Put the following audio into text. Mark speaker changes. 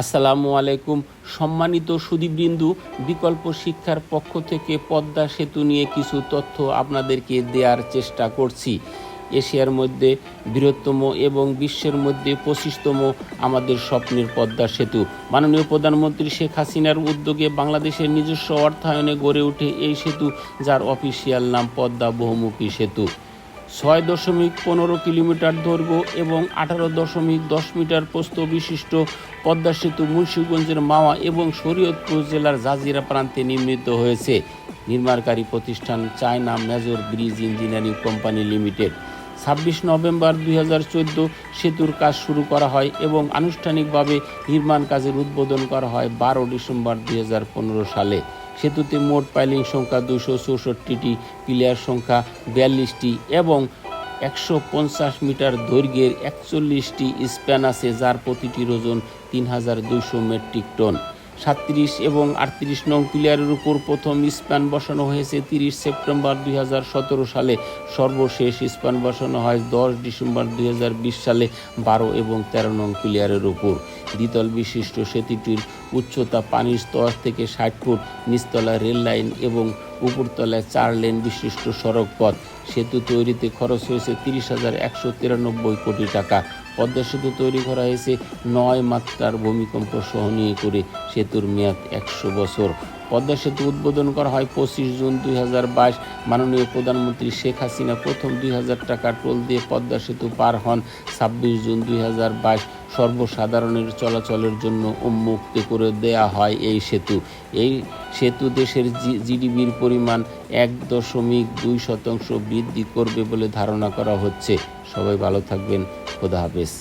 Speaker 1: আসসালামু আলাইকুম। সম্মানিত সুদীবৃন্দু বিকল্প শিক্ষার পক্ষ থেকে পদ্মা সেতু নিয়ে কিছু তথ্য আপনাদেরকে দেওয়ার চেষ্টা করছি। এশিয়ার মধ্যে বৃহত্তম এবং বিশ্বের মধ্যে পঁচিশতম আমাদের স্বপ্নের পদ্মা সেতু। মাননীয় প্রধানমন্ত্রী শেখ হাসিনার উদ্যোগে বাংলাদেশের নিজস্ব অর্থায়নে গড়ে ওঠে এই সেতু, যার অফিসিয়াল নাম পদ্মা বহুমুখী সেতু। ছয় দশমিক পনেরো কিলোমিটার দৈর্ঘ্য এবং আঠারো দশমিক দশ মিটার প্রস্থ বিশিষ্ট পদ্মা সেতু মুন্সিগঞ্জের মাওয়া এবং শরীয়তপুর জেলার জাজিরা প্রান্তে নির্মিত হয়েছে। নির্মাণকারী প্রতিষ্ঠান China major bridge engineering company limited. ছাব্বিশ নভেম্বর দুই হাজার চোদ্দ সেতুর কাজ শুরু করা হয় এবং আনুষ্ঠানিকভাবে নির্মাণ কাজের উদ্বোধন করা হয় বারো ডিসেম্বর দুই সালে। সেতুতে মোট পাইলিং সংখ্যা দুশো চৌষট্টিটি, পিলার সংখ্যা বিয়াল্লিশটি এবং একশো পঞ্চাশ মিটার দৈর্ঘ্যের একচল্লিশটি স্প্যান আছে, যার প্রতিটির ওজন তিন হাজার দুইশো মেট্রিক টন। সাতত্রিশ এবং আটত্রিশ নং পিলিয়ারের উপর প্রথম স্প্যান বসানো হয়েছে তিরিশ সেপ্টেম্বর দুই হাজার সতেরো সালে। সর্বশেষ স্প্যান বসানো হয় দশ ডিসেম্বর দুই হাজার বিশ সালে বারো এবং তেরো নং পিলিয়ারের উপর। দ্বিতল বিশিষ্ট সেতুটির উচ্চতা পানির স্তর থেকে ষাট ফুট, নিচতলা রেল লাইন এবং উপরতলায় চার লেন বিশিষ্ট সড়ক পথ সেতু তৈরিতে খরচ হয়েছে তিরিশ হাজার একশো তিরানব্বই কোটি টাকা। পদ্মা সেতু তৈরি করা হয়েছে। নয় মাত্রার ভূমিকম্প সহনীয় করে সেতুর মেয়াদ একশো বছর। পদ্মা সেতু উদ্বোধন করা হয় পঁচিশ জুন দুই হাজার বাইশ। মাননীয় প্রধানমন্ত্রী শেখ হাসিনা প্রথম দুই হাজার টাকা টোল দিয়ে পদ্মা সেতু পার হন ছাব্বিশ জুন দুই হাজার বাইশ। সর্বসাধারণের চলাচলের জন্য উন্মুক্ত করে দেয়া হয় এই সেতু। এই সেতু দেশের জিডিপির পরিমাণ এক দশমিক দুই শতাংশ বৃদ্ধি করবে বলে ধারণা করা হচ্ছে। সবাই ভালো থাকবেন। খোদা হাফেজ।